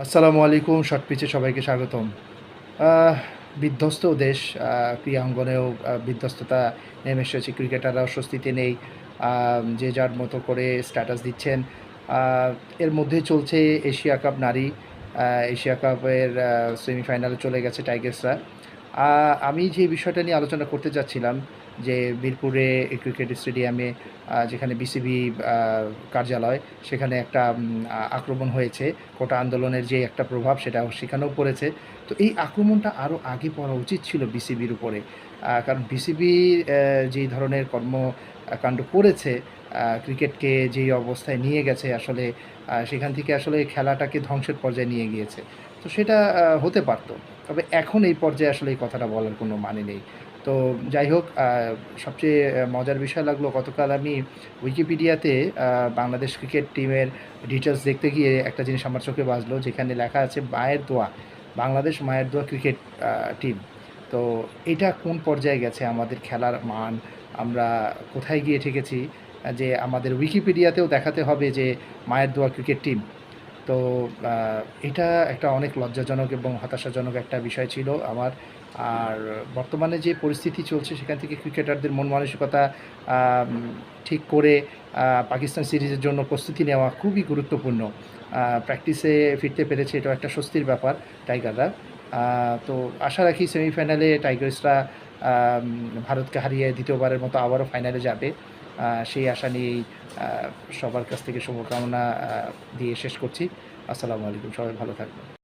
আসসালামু আলাইকুম, শর্ট পিচে সবাইকে স্বাগতম। বিধ্বস্ত দেশ ক্রিয়াঙ্গনেও বিধ্বস্ততা নেমে এসেছে ক্রিকেটাররাও স্বস্তিতে নেই যে যার মতো করে স্ট্যাটাস দিচ্ছেন। এর মধ্যে চলছে এশিয়া কাপ নারী এশিয়া কাপের সেমিফাইনালে চলে গেছে টাইগার্সরা। আমি যে বিষয়টা নিয়ে আলোচনা করতে যাচ্ছিলাম, যে বীরপুরে ক্রিকেট স্টেডিয়ামে যেখানে বিসিবি কার্যালয়, সেখানে একটা আক্রমণ হয়েছে, কোটা আন্দোলনের যে একটা প্রভাব সেটা সেখানেও পড়েছে। তো এই আক্রমণটা আরও আগে পড়া উচিত ছিল বিসিবির উপরে। কারণ বিসিবি যেই ধরনের কর্মকাণ্ড করেছে ক্রিকেটকে যেই অবস্থায় নিয়ে গেছে আসলে সেখান থেকে আসলে খেলাটাকে ধ্বংসের পর্যায়ে নিয়ে গিয়েছে। তো সেটা হতে পারতো। তবে এখন এই পর্যায়ে আসলে এই কথাটা বলার কোনো মানে নেই। তো যাই হোক সবচেয়ে মজার বিষয় লাগল, গতকাল আমি উইকিপিডিয়াতে বাংলাদেশ ক্রিকেট টিমের ডিটেলস দেখতে গিয়ে একটা জিনিস আমার চোখে বাজলো, যেখানে লেখা আছে মায়ের দোয়া, বাংলাদেশ মায়ের দোয়া ক্রিকেট টিম। তো এটা কোন পর্যায়ে গেছে? আমাদের খেলার মান, আমরা কোথায় গিয়ে ঠেকেছি? যে আমাদের উইকিপিডিয়াতেও দেখাতে হবে যে মায়ের দোয়া ক্রিকেট টিম তো এটা একটা অনেক লজ্জাজনক এবং হতাশাজনক একটা বিষয় ছিল আমার। আর বর্তমানে যে পরিস্থিতি চলছে সেখান থেকে ক্রিকেটারদের মন মানসিকতা ঠিক করে পাকিস্তান সিরিজের জন্য প্রস্তুতি নেওয়া খুবই গুরুত্বপূর্ণ। প্র্যাকটিসে ফিরতে পেরেছে এটাও একটা স্বস্তির ব্যাপার টাইগাররা। তো আশা রাখি সেমিফাইনালে টাইগার্সরা ভারতকে হারিয়ে দ্বিতীয়বারের মতো আবারও ফাইনালে যাবে। সেই আশা নিয়েই সবার কাছ থেকে শুভকামনা দিয়ে শেষ করছি। আসসালামু আলাইকুম, সবাই ভালো থাকবেন।